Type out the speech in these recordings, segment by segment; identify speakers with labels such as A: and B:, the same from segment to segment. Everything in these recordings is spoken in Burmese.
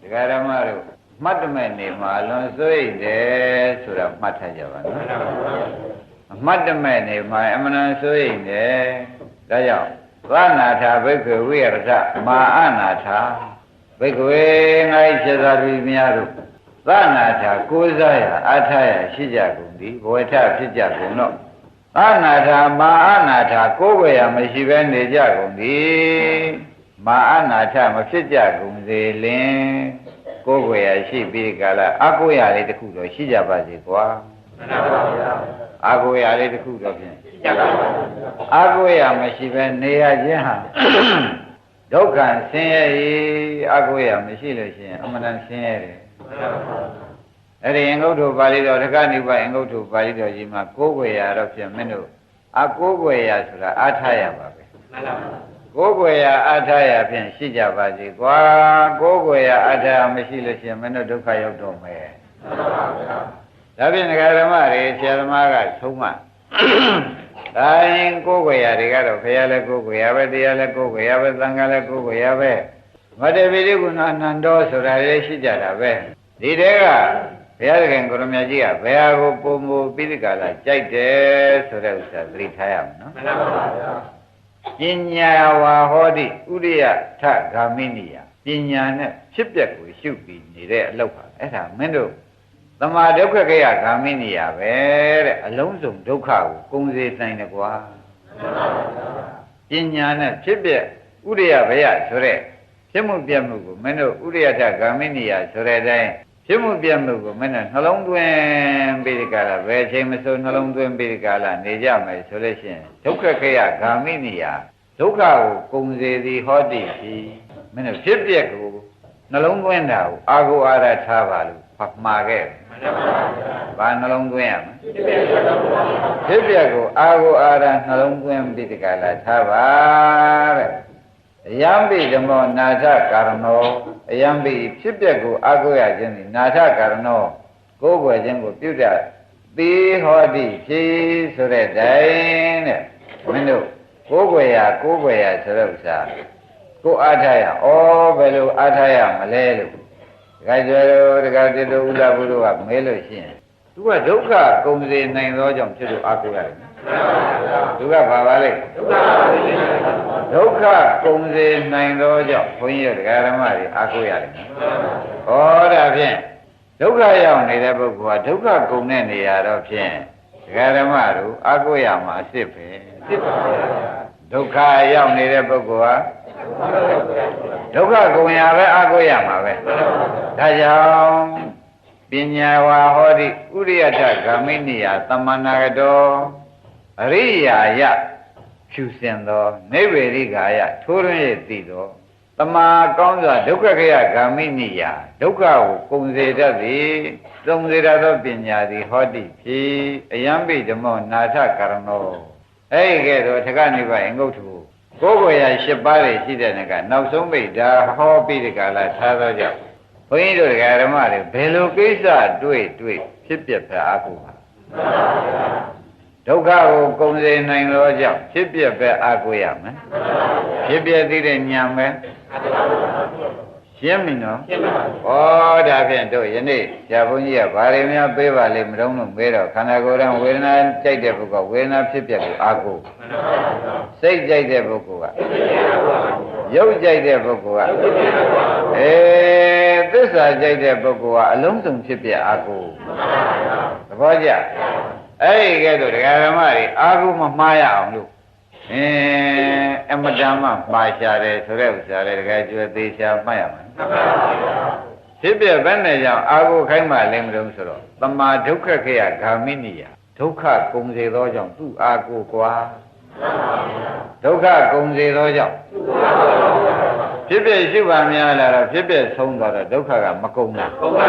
A: ဒကာဓမ္မတို့မှတ်တမဲ့နေမှာအလွန်စိုးရိမ်တယ်ဆိုတာမှတ်ထားကြပါနော်အမှတ်တမဲ့နေမှာအမှန်တန်စိုးရိမ်တယ်ဒါကြောင့်သနာထာဘိက္ခဝိရထမာအနာထာဘိက္ခဝေငါ့ခြေသာသူများတို့သနာထာကိုးစားရအထာရရှိကြကုန်သည်ဘဝထဖြစ်ကြကုန်တော့အနာထာမာအနာထာကိုးွယ်ရမရှိဘဲနေကြကုန်သည် မာအနာထမဖြစ်ကြကုန်စေလင်ကိုယ်ွယ်ရရှိပြီးကြလားအကိုရလေးတစ်ခုတော့ရှိကြပါစေကွာမှန်ပါဗျာအကိုရလေးတစ်ခုတော့ဖြင့်ရှိကြပါပါအကိုရမရှိပဲနေရခြင်းဟာဒုက္ခဆင်းရဲ၏အကိုရမရှိလို့ရှိရင်အမှန်တန်ဆင်းရဲတယ်အဲ့ဒီအင်္ဂုတ္တပါဠိတော်တက္ကနိဗ္ဗာန်အင်္ဂုတ္တပါဠိတော်ကြီးမှာကိုယ်ွယ်ရတော့ဖြင့်မင်းတို့အကိုယ်ွယ်ရဆိုတာအားထားရပါပဲ မှန်ပါပါကိုယ်ွယ်ရာအထာရဖြင့်ရှိကြပါစေကွာကိုယ်ွယ်ရာအထာရမရှိလို့ရှိရင်မင်းတို့ဒုက္ခရောက်တော့မယ်မှန်ပါဗျာဒါဖြင့်ဒကာဓမ္မတွေဆရာသမားကသုံးမဒါရင်ကိုယ်ွယ်ရာတွေကတော့ဘုရားလည်းကိုယ်ွယ်ရာပဲတရားလည်းကိုယ်ွယ်ရာပဲသံဃာလည်းကိုယ်ွယ်ရာပဲမတ္တပိရိကုဏအနန္တောဆိုတာလည်းရှိကြတာပဲဒီတဲကဘုရားသခင်ကိုရမကြီးကဘယ်ဟာကိုပုံမူပိဋကလာကြိုက်တယ်ဆိုတဲ့ဥစ္စာသတိထားရမယ်နော်မှန်ပါဗျာ ပညာဝါဟောတိဥရိယထဂာမိနိယပညာနဲ့ဖြစ်ပျက်ကိုရှုပြီးနေတဲ့အလုပ်ပါအဲ့ဒါမင်းတို့သမာဒုက္ခကေယဂာမိနိယပဲတဲ့အလုံးစုံဒုက္ခကိုကုံစေနိုင်တယ်ကွာပညာနဲ့ဖြစ်ပျက်ဥရိယဘယဆိုတဲ့ဖြစ်မှုပြမှုကိုမင်းတို့ဥရိယထဂာမိနိယဆိုတဲ့အတိုင်း ဖြစ်မှုပြမှုကိုမင်းတို့နှလုံးသွင်းပြီးဒီကလာဘယ်ချိန်မဆိုနှလုံးသွင်းပြီးဒီကလာနေကြမယ်ဆိုလို့ရှိရင်ဒုက္ခခေယဂာမိနိယဒုက္ခကိုကုံစေသည်ဟောတိပြီမင်းတို့ဖြစ်ပျက်ကိုနှလုံးသွင်းတာကိုအာဟုအာရထားပါလို့ဖတ်မှာခဲ့ဘာနှလုံးသွင်းရမလဲဖြစ်ပျက်ကိုအာဟုအာရနှလုံးသွင်းပြီးဒီကလာထားပါတဲ့အယံပိဓမ္မောနာထကာရဏော အယံပိဖြစ်ပျက်ကိုအာကိုရခြင်းသည်နာထကာရဏောကိုယ်ွယ်ခြင်းကိုပြုတတ်သေဟောတိဖြစ်ဆိုတဲ့တိုင်တဲ့မင်းတို့ကိုယ်ွယ်ရကိုယ်ွယ်ရဆိုတဲ့ဥစ္စာကိုအားထားရဩဘယ်လိုအားထားရမလဲလို့ဒကာကျော်ဒကာတိတို့ဥဒ္ဒဘုရားကမဲလို့ရှိရင်သူကဒုက္ခကုန်စေနိုင်သောကြောင့်ဖြစ်လို့အားကိုရတယ်သူကဘာပါလဲဒုက္ခကုန်စေနိုင် သောကြောင့်ဘုန်းကြီးတို့ဓမ္မတွေအားကိုရတယ်ဟောဒါဖြင့်ဒုက္ခရောက်နေတဲ့ပုဂ္ဂိုလ်ကဒုက္ခကုန်တဲ့နေရာတော့ဖြင့်ဓမ္မတို့အားကိုရမှာအစ်စ်ပဲဒုက္ခရောက်နေတဲ့ပုဂ္ဂိုလ်ဟာဒုက္ခကုန်ရပဲအားကိုရမှာပဲဒါကြောင့်ပညာဝါဟောတိဥရိယထဂာမိနိယသမဏဂတောအရိယာယ ဖြူစင်သောနိဗ္ဗေရိကာယထိုးရင်းရသိသောတမာကောင်းစွာဒုက္ခခယဂာမိနိယဒုက္ခကိုကုံစေတတ်သည်သုံစေတတ်သောပညာသည်ဟောတိဖြစ်အယံပိဓမ္မောနာထကရဏောအဲ့ဒီကဲ့သို့ထကနိဗ္ဗာန်ငုတ်ထုကိုယ်ကိုယ်ရ၈ပါးတွေရှိတဲ့နကနောက်ဆုံးပိဒါဟောပြီးဒီကလာထားသောကြောင့်ဘုန်းကြီးတို့ဓမ္မတွေဘယ်လိုကိစ္စတွေ့တွေ့ဖြစ်ပြဖအားကိုပါ ဒုက္ခကိုကုံစေနိုင်သောကြောင့်ဖြစ်ပြပဲအားကိုရမယ်ဖြစ်ပြသိတဲ့ဉာဏ်ပဲရှင်းပြီနော်ရှင်းပါပါဩဒါဖြင့်တို့ယနေ့ဆရာဘုန်းကြီးကဘာတွေများပေးပါလိမ့်မတော့လို့မေးတော့ခန္ဓာကိုယ်ရန်ဝေဒနာကြိုက်တဲ့ပုဂ္ဂိုလ်ဝေဒနာဖြစ်ပြကိုအားကိုစိတ်ကြိုက်တဲ့ပုဂ္ဂိုလ်ကရုပ်ကြိုက်တဲ့ပုဂ္ဂိုလ်ကအဲသစ္စာကြိုက်တဲ့ပုဂ္ဂိုလ်ကအလုံးစုံဖြစ်ပြအားကိုသဘောကျ အဲ့ဒီကဲတော့ဒကာဓမ္မတွေအာဟုမမှားရအောင်လို့အင်းအမတန်မှမှားရှာတယ်ဆိုတဲ့ဥစ္စာလေဒကာကျွဲသေးချာမှတ်ရမှာဖြစ်ပြဘယ်နဲ့ကြောင့်အာဟုခိုင်းမှလည်းမလို့ဆိုတော့တမာဒုက္ခခေယဂာမိနိယဒုက္ခကုံစေသောကြောင့်သူ့အာဟုကွာဒုက္ခကုံစေသောကြောင့်ဖြစ်ပြရှိပါများလာတော့ဖြစ်ပြဆုံးသွားတော့ဒုက္ခကမကုံတာကုံပါ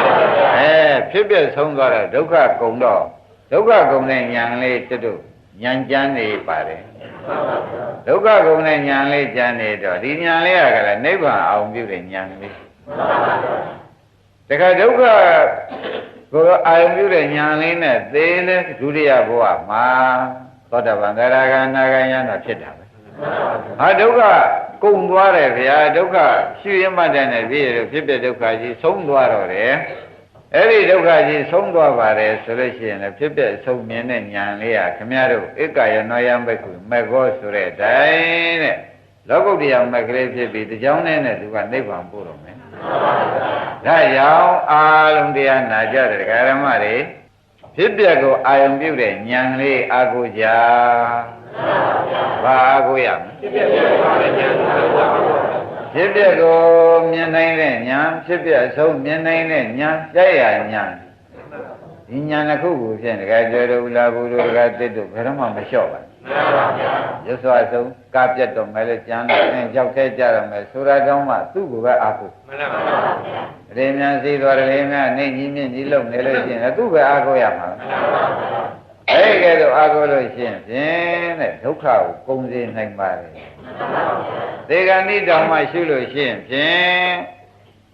A: အဲဖြစ်ပြဆုံးသွားတော့ဒုက္ခကုံတော့ ဒုက္ခကုံတဲ့ဉာဏ်လေးတွတ်တို့ဉာဏ်ကြမ်းနေပါတယ်ဒုက္ခကုံတဲ့ဉာဏ်လေးကြမ်းနေတော့ဒီဉာဏ်လေးကလည်းနိဗ္ဗာန်အောင်ပြုတဲ့ဉာဏ်လေးတခါဒုက္ခကိုအာယုပြုတဲ့ဉာဏ်လေးနဲ့သေလဲဒုတိယဘဝမှာသောတာပန်သရဂါနာဂယံတော့ဖြစ်တာပဲဟာဒုက္ခကုံသွားတယ်ဗျာဒုက္ခရှုရမှတ်တဲ့နဲ့ပြည့်ရဖြစ်ဖြစ်ဒုက္ခကြီးဆုံးသွားတော့တယ် အဲ့ဒီဒုက္ခကြီးဆုံးသွားပါတယ်ဆိုလို့ရှိရင်လည်းဖြစ်ဖြစ်ဆုံးမြင်တဲ့ဉာဏ်လေးဟာခမရတို့ဧကယနောယံဘက်ကူမေဃောဆိုတဲ့အတိုင်းတဲ့လောကုတ္တရာမက်ကလေးဖြစ်ပြီးတကြောင်းနဲ့နဲ့သူကနိဗ္ဗာန်ပို့တော့မယ်ဒါကြောင့်အာလုံးတရားနာကြတဲ့ဒကာရမတွေဖြစ်ပျက်ကိုအာယုံပြုတဲ့ဉာဏ်လေးအာကိုကြဘာအာကိုရမလဲဖြစ်ပျက်ကို မြင်နိုင်တဲ့ဉာဏ်ဖြစ်ပျက်အဆုံးမြင်နိုင်တဲ့ဉာဏ်ကြိုက်ရဉာဏ်ဒီဉာဏ်တစ်ခုကိုဖြင့်ဒကာကျော်တို့လာဘူးတို့ဒကာတစ်တို့ဘယ်တော့မှမလျှော့ပါဘူးရုပ်စွာဆုံးကပြတ်တော့မယ်လေကျန်တော့အင်းကြောက်ခဲကြရမယ်ဆိုတာတောင်းမှသူ့ကိုပဲအာကိုမှန်ပါပါရေမြန်စီတော်ရေမြန်နေကြီးမြင့်ကြီးလုံနေလို့ရှိရင်သူ့ပဲအာကိုရမှာမှန်ပါပါ အဲ့ကဲတော့အာကိုလို့ရှိရင်ဖြင့်တဲ့ဒုက္ခကိုကုန်စေနိုင်ပါတယ်သေဂဏိတောင်မှရှုလို့ရှိရင်ဖြင့်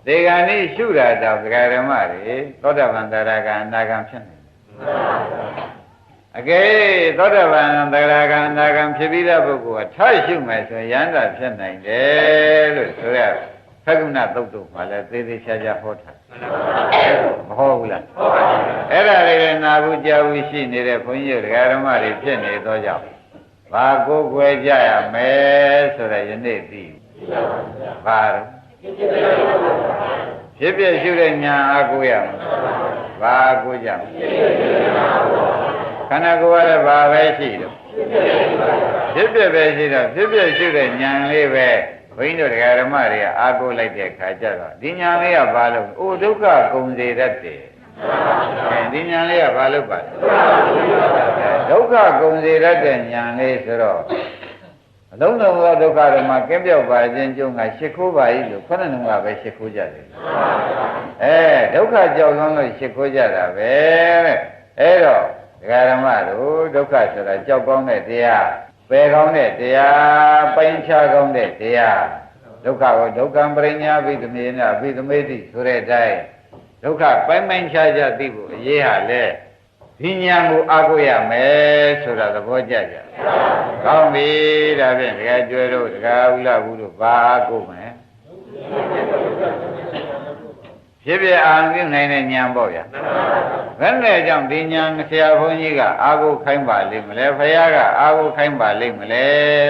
A: သေဂဏိရှုတာတော့ဒကာဓမ္မတွေသောတာပန်တရာကအနာဂံဖြစ်နေအကယ်သောတာပန်တရာကအနာဂံဖြစ်ပြီးတဲ့ပုဂ္ဂိုလ်ကထရှုမယ်ဆိုရင်ယန္တာဖြစ်နိုင်တယ်လို့ဆိုရ ဖက္ကုဏသုတ်တုမှာလည်းသေသေးချာချာဟောထားမဟုတ်ဘူးလားဟုတ်ပါဘူးအဲ့ဒါလေးလည်းနာဘူးကြားဘူးရှိနေတဲ့ဘုန်းကြီးတို့ဒကာဓမ္မတွေဖြစ်နေသောကြောင့်ဘာကိုယ်ွယ်ကြရမယ်ဆိုတော့ယနေ့သိဘာတော့ဖြစ်ဖြစ်ရှုတဲ့ညာအကူရမယ်ဘာအကူကြခန္ဓာကိုယ်ကလည်းဘာပဲရှိတော့ဖြစ်ဖြစ်ပဲရှိတော့ဖြစ်ဖြစ်ရှုတဲ့ညာလေးပဲ ဘုန်းကြီးတို့တရားဓမ္မတွေကအာကိုလိုက်တဲ့ခါကျတော့ဒီညာလေးကဘာလို့အိုဒုက္ခကုန်စေတတ်တယ်အဲဒီညာလေးကဘာလို့ပါဒုက္ခကုန်စေတတ်တဲ့ညာလေးဆိုတော့အလုံးစုံသောဒုက္ခဓမ္မကင်းပြောက်ပါခြင်းကျုံကရှ िख ိုးပါ၏လို့ခொနနှုံကပဲရှ िख ိုးကြတယ်အဲဒုက္ခကြောက်လွန်းလို့ရှ िख ိုးကြတာပဲတဲ့အဲတော့ဒကာဓမ္မတို့ဒုက္ခဆိုတာကြောက်ကောင်းတဲ့တရား ပယ်ကောင်းတဲ့တရားပိုင်းခြားကောင်းတဲ့တရားဒုက္ခကိုဒုက္ခံပရိညာဘိသမေနဘိသမေတိဆိုတဲ့အတိုင်းဒုက္ခပိုင်းပိုင်းခြားခြားသိဖို့အရေးဟာလေဒီညာကိုအာကိုရမယ်ဆိုတာသဘောကျကြ။ကောင်းပြီဒါဖြင့်ဒကာကျွဲတို့ဒကာဥလာဘူးတို့ဘာအာကိုမယ် ဖြစ်ဖြစ်အာရုံပြုနိုင်တဲ့ဉာဏ်ပေါ့ဗျာဘယ်နဲ့ကြောင့်ဒီဉာဏ်ဆရာဘုန်းကြီးကအာကိုခိုင်းပါလိမ့်မလဲဖခင်ကအာကိုခိုင်းပါလိမ့်မလဲ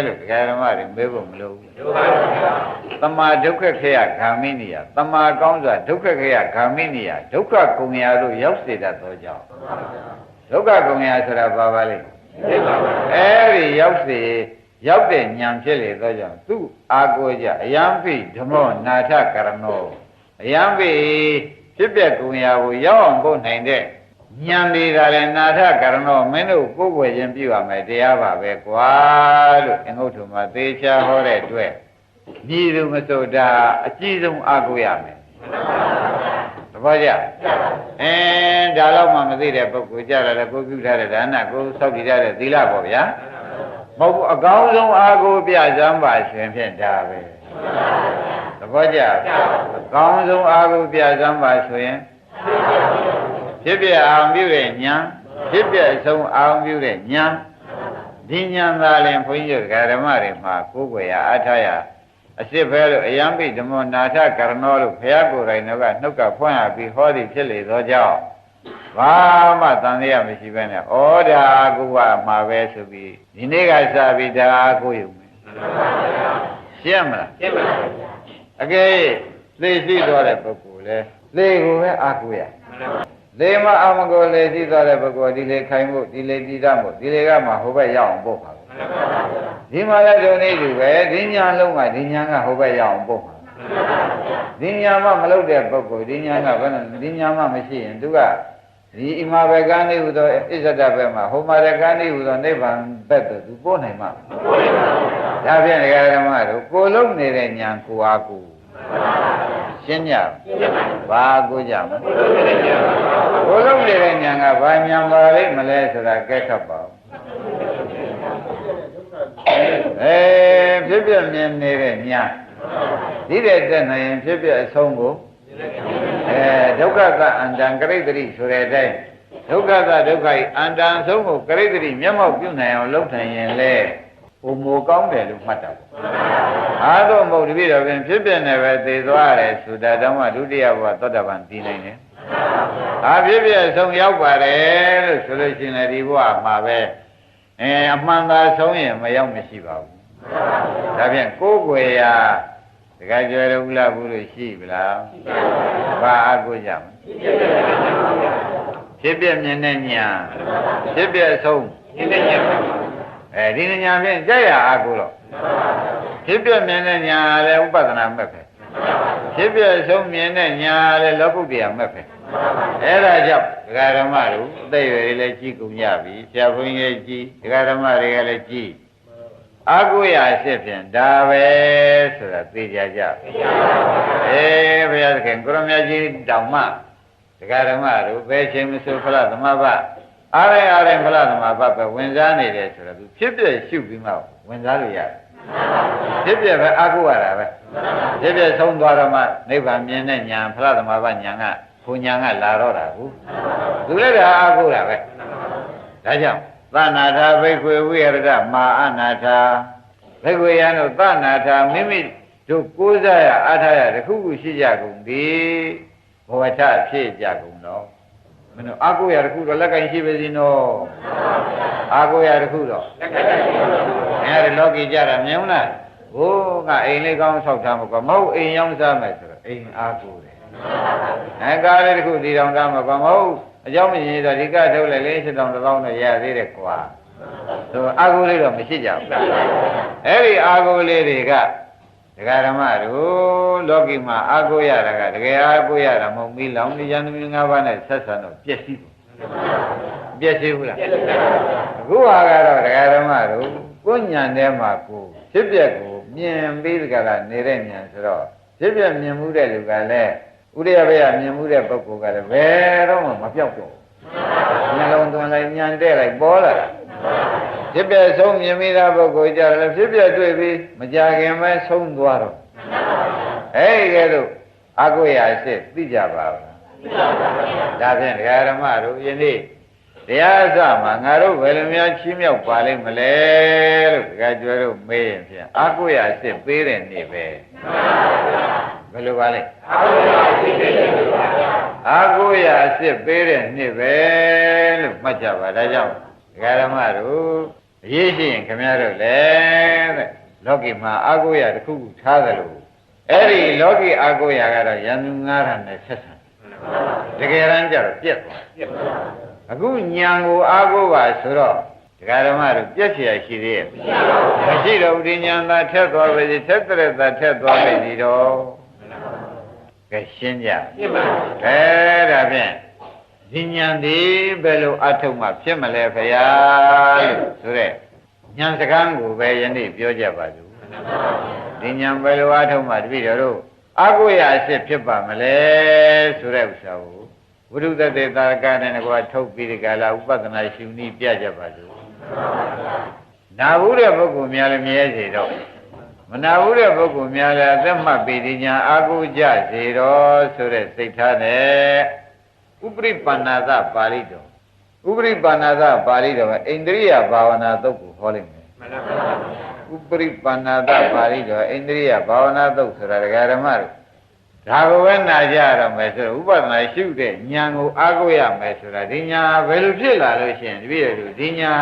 A: လို့ဒကာဓမ္မတွေမေးဖို့မလိုဘူးတမာဒုက္ခခေယဂ ामि နိယတမာကောင်းစွာဒုက္ခခေယဂ ामि နိယဒုက္ခကုံရာတို့ရောက်စေတတ်သောကြောင့်ဒုက္ခကုံရာဆိုတာဘာပါလိမ့်အဲဒီရောက်စေရောက်တဲ့ဉာဏ်ဖြစ်လေသောကြောင့်သူအာကိုကြအယံဖိဓမ္မောနာထကရဏော အယံပိဖြစ်ပျက်ကုန်ရာကိုရောက်အောင်ပို့နိုင်တဲ့ဉာဏ်တွေကလည်းနာထကရဏောမင်းတို့ကိုယ်ွယ်ခြင်းပြုရမယ်တရားပါပဲကွာလို့အင်္ဂုတ္တမှာသေချာဟောတဲ့အတွက်ညီသူမဆိုတာအကြည့်ဆုံးအားကိုးရမယ်သဘောကျအင်းဒါတော့မှမသိတဲ့ပုဂ္ဂိုလ်ကြတာလည်းကိုပြုထားတဲ့ဒါနကိုစောက်တည်ထားတဲ့သီလပေါ့ဗျာမဟုတ်ဘူးအကောင်းဆုံးအားကိုးပြစမ်းပါရှင်ဖြင့်ဒါပဲ သဘောကျအကောင်းဆုံးအားကိုပြစမ်းပါဆိုရင်ဖြစ်ပြအောင်ပြုတဲ့ညာဖြစ်ပြအဆုံးအောင်ပြုတဲ့ညာဒီညာသာလည်းဘုန်းကြီးတို့ဓမ္မတွေမှာကိုယ်ွယ်ရအထာရအစ်စ်ပဲလို့အယံပိဓမ္မနာထကရဏောလို့ဘုရားကိုယ်တိုင်တော့ကနှုတ်ကဖွင့်ရပြီးဟောသည်ဖြစ်လေသောကြောင့်ဘာမှတန်ရမရှိပဲနဲ့ဩဒါကူကမှာပဲဆိုပြီးဒီနေ့ကစပြီးဒါကိုယူမယ်ရှင်းမလားရှင်းပါပါ အကယ်သိရှိသွားတဲ့ပုဂ္ဂိုလ်လဲလေကိုပဲအာကိုရလေမအာမကိုလေရှိသွားတဲ့ပုဂ္ဂိုလ်ဒီလေခိုင်ဖို့ဒီလေတည်တတ်ဖို့ဒီလေကမှဟိုဘက်ရောက်အောင်ပို့ပါဒီမှာလည်းဒုနေတူပဲဒီညာလုံးကဒီညာကဟိုဘက်ရောက်အောင်ပို့ပါဒီညာမှမလုပ်တဲ့ပုဂ္ဂိုလ်ဒီညာကဘယ်နဲ့ဒီညာမှမရှိရင်သူကဒီအိမာဘကံနေဟူသောအစ္ဆဒဘက်မှာဟိုမာရကံနေဟူသောနိဗ္ဗာန်ဘက်သို့သူပို့နိုင်မှာပို့နိုင်ပါဘူး ဒါဖြင့်ဒကာဓမ္မတို့ကိုလုံးနေတဲ့ညာကိုအားကိုရှင်းကြဘာကိုကြမကိုလုံးနေတဲ့ညာကဘာညာပါလိမ့်မလဲဆိုတာကဲခတ်ပါဦးအဲဖြစ်ပြမြင်နေတဲ့ညာဒီတဲ့တက်နိုင်ရင်ဖြစ်ပြအဆုံးကိုအဲဒုက္ခကအန္တံကရိတ္တိဆိုတဲ့အတိုင်းဒုက္ခကဒုက္ခဤအန္တံဆုံးကိုကရိတ္တိမျက်မှောက်ပြုနိုင်အောင်လုပ်နိုင်ရင်လေ ဟိုမိုကောင်းတယ်လို့မှတ်တာပေါ့အာသောမဟုတ်တပိတော့ပြင်ဖြစ်ပြနေပဲသေသွားတယ်ဆိုတာတောင်မှဒုတိယဘဝသောတာပန်သိနိုင်တယ်။အာဖြစ်ပြဆုံးရောက်ပါတယ်လို့ဆိုလို့ရှိရင်ဒီဘဝမှာပဲအဲအမှန်သာဆုံးရင်မရောက်မရှိပါဘူး။ဒါဖြင့်ကိုယ်ွယ်ရာတခါကျွယ်ရဘူးလားဘူးလို့ရှိပြီလား။ဘာအကုကြမဖြစ်ပြမြင်တဲ့ညာဖြစ်ပြဆုံး အဲဒီညာဖြင့်ကြက်ရအကုတော့ဖြစ်ပြမြင်တဲ့ညာလည်းဥပဒနာမဲ့ပဲဖြစ်ပြဆုံးမြင်တဲ့ညာလည်းလောကုတ္တရာမဲ့ပဲအဲ့ဒါကြောင့်ဒကာဓမ္မတို့အသက်အရွယ်လည်းကြီးကုန်ကြပြီဆရာဘုန်းကြီးကြီးဒကာဓမ္မတွေကလည်းကြီးအာကိုရဖြစ်ဖြင့်ဒါပဲဆိုတာသိကြကြအေးဘုရားသခင်ကိုရမကြီးတောင်မှဒကာဓမ္မတို့ဘယ်ချိန်မဆိုဖလားသမဘ အားရအားရဖလားသမဘပဲဝင်စားနေတယ်ဆိုတော့သူဖြစ်ပြရှုပြီးမှဝင်စားလို့ရတယ်ဖြစ်ပြပဲအာကိုရတာပဲဖြစ်ပြဆုံးသွားတော့မှနိဗ္ဗာန်မြင်တဲ့ညာဖလားသမဘညာကဘုံညာကလာတော့တာဘူးသူလည်းဒါအာကိုရတာပဲဒါကြောင့်သနာထာဘိက္ခွေဝိရဒမာအနာထာဘိက္ခွေယံတို့သနာထာမိမိတို့ကိုးစားရအားထားရတခုခုရှိကြကုန်သည်ဘဝထဖြစ်ကြကုန်တော့ မင်းတို့အာကိုရတခုတော့လက်ကင်ရှိပါစေနော်အာကိုရတခုတော့လက်ကင်ရှိပါဘူးအဲ့ဒါလောကီကြတာမြင်လားဘိုးကအိမ်လေးကောင်းဆောက်ထားမှာကမဟုတ်အိမ်ရောင်းစားမယ်ဆိုတော့အိမ်အာကိုတယ်အဲကားလေးတခုတည်တော်သားမှာကမဟုတ်အကြောင်းမရင်တော့ဒီကထုတ်လိုက်လေစစ်တောင်တစ်ပေါင်းတော့ရသေးတယ်ကွာဆိုအာကိုလေးတော့မရှိကြဘူးအဲ့ဒီအာကိုလေးတွေက ဒကာဓမ္မတို့လောကီမှာအာကိုရတာကတကယ်အာကိုရတာမဟုတ်မီလောင်နေရန်သမီး၅ပါးနဲ့ဆက်ဆံတော့ပြည့်စည်ဘူးပြည့်စည်ဘူးလားအခုဟာကတော့ဒကာဓမ္မတို့ကိုညံထဲမှာကိုဖြစ်ပျက်ကိုမြင်ပြီးကြတာနေတဲ့ညံဆိုတော့ဖြစ်ပျက်မြင်မှုတဲ့လူကလည်းဥရိယဘေကမြင်မှုတဲ့ပုဂ္ဂိုလ်ကလည်းဘယ်တော့မှမပြောက်တော့ဘူး နှလုံးသွင်းလိုက်ညံတဲ့လိုက်ပေါ်လာတာဖြစ်ပြဆုံးမြင်မိတာပုဂ္ဂိုလ်ကြတယ်ဖြစ်ပြတွေ့ပြီးမကြခင်ပဲဆုံးသွားတော့အဲ့ဒီကဲတော့အကုရာရှိသိကြပါဘူးဒါဖြင့်ဒကာရမတို့ယနေ့တရားအစမှာငါတို့ဘယ်လိုများချီးမြှောက်ပါလိမ့်မလဲလို့ဒကာကျွဲတို့မေးရင်ဖြင့်အကုရာရှိပေးတဲ့နေ့ပဲဘယ်လိုပါလဲအာကိုရ အစ်စ်ပေးတဲ့နှစ်ပဲလို့မှတ်ကြပါဒါကြောင့်ဒကာရမတို့အရေးရှိရင်ခင်ဗျားတို့လည်းတဲ့လောကီမှာအာကိုရတစ်ခုခုထားသလိုအဲ့ဒီလောကီအာကိုရကတော့ယန္တုငါးရနဲ့ဆက်ဆံတကယ်တမ်းကျတော့ပြက်သွားအခုညံကိုအာကိုပါဆိုတော့ဒကာဓမ္မတို့ပြက်เสียရှိသေးရဲ့မရှိတော့ဘူးဒီညံသာထက်သွားပြီထက်တဲ့သာထက်သွားပြီတော့ ကဲရှင်းကြရှင်းပါအဲဒါဖြင့်ဒီဉာဏ်ဒီဘယ်လိုအထုံးမှဖြစ်မလဲဖရာလို့ဆိုတဲ့ဉာဏ်စကားကိုပဲယနေ့ပြောကြပါစို့ဒီဉာဏ်ဘယ်လိုအထုံးမှတပည့်တော်တို့အကုရအစ်ဖြစ်ပါမလဲဆိုတဲ့ဥစ္စာကိုဝိရုဒ္ဓတေတာကနဲ့ကွာထုတ်ပြီးဒီကလာဥပဒနာရှင်ဤပြကြပါစို့နာဘူးတဲ့ပုဂ္ဂိုလ်များလည်းမြဲစေတော့ မနာဘူးတဲ့ပုဂ္ဂိုလ်များလည်းအသက်မှတ်ပြီးဒီညာအာကုကြစေတော့ဆိုတဲ့စိတ်ထားနဲ့ဥပရိပန္နာသပါဠိတော်ဥပရိပန္နာသပါဠိတော်ကအိန္ဒြိယဘာဝနာသုတ်ကိုဟောလိုက်မယ်မှန်ပါပါဥပရိပန္နာသပါဠိတော်အိန္ဒြိယဘာဝနာသုတ်ဆိုတာဒကာဓမ္မတို့ဒါကိုပဲနာကြရတော့မယ်ဆိုတော့ဥပဒနာရှုတဲ့ဉာဏ်ကိုအားကိုးရမယ်ဆိုတာဒီညာဘယ်လိုဖြစ်လာလို့ရှိရင်တပည့်တော်ဒီညာ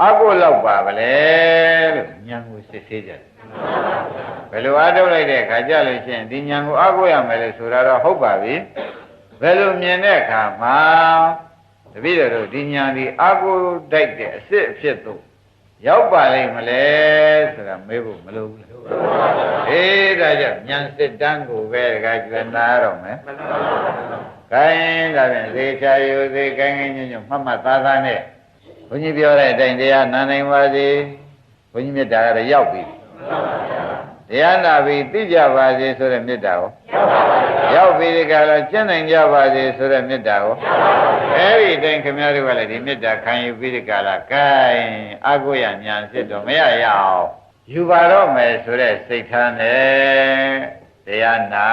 A: အားကိုးလောက်ပါဗလဲလို့ဉာဏ်ကိုစစ်ဆေးကြတယ် ဘယ်လိုအားထုတ်လိုက်တဲ့အခါကြလို့ရှိရင်ဒီဉာဏ်ကိုအားကိုးရမယ်လို့ဆိုတာတော့ဟုတ်ပါပြီဘယ်လိုမြင်တဲ့အခါမှာတပည့်တော်တို့ဒီညာဒီအာကိုတိုက်တဲ့အစ်စ်အဖြစ်သို့ရောက်ပါလိမ့်မလဲဆိုတာမေးဖို့မလိုဘူးအေးဒါကြောင့်ဉာဏ်စစ်တန်းကိုပဲတခါကျွမ်းနာတော့မယ်ခိုင်းဒါဖြင့်သေချာယူသေးကိုင်းကိုင်းညွညွမှတ်မှတ်သားသားနဲ့ဘုန်းကြီးပြောတဲ့အတိုင်းတရားနာနိုင်ပါစေဘုန်းကြီးမြတ်တာကတော့ရောက်ပြီ တရားနာပြီးသိကြပါစေဆိုတဲ့မေတ္တာကိုရောက်ပြီဒီကလာကျင့်နိုင်ကြပါစေဆိုတဲ့မေတ္တာကိုအဲ့ဒီတိုင်းခင်ဗျားတို့ကလည်းဒီမေတ္တာခံယူပြီးဒီကလာကဲအကုရညာဖြစ်တော့မရရအောင်ယူပါတော့မယ်ဆိုတဲ့စိတ်ထားနဲ့တရားနာ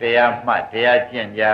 A: တရားမှတ်တရားကျင့်ကြ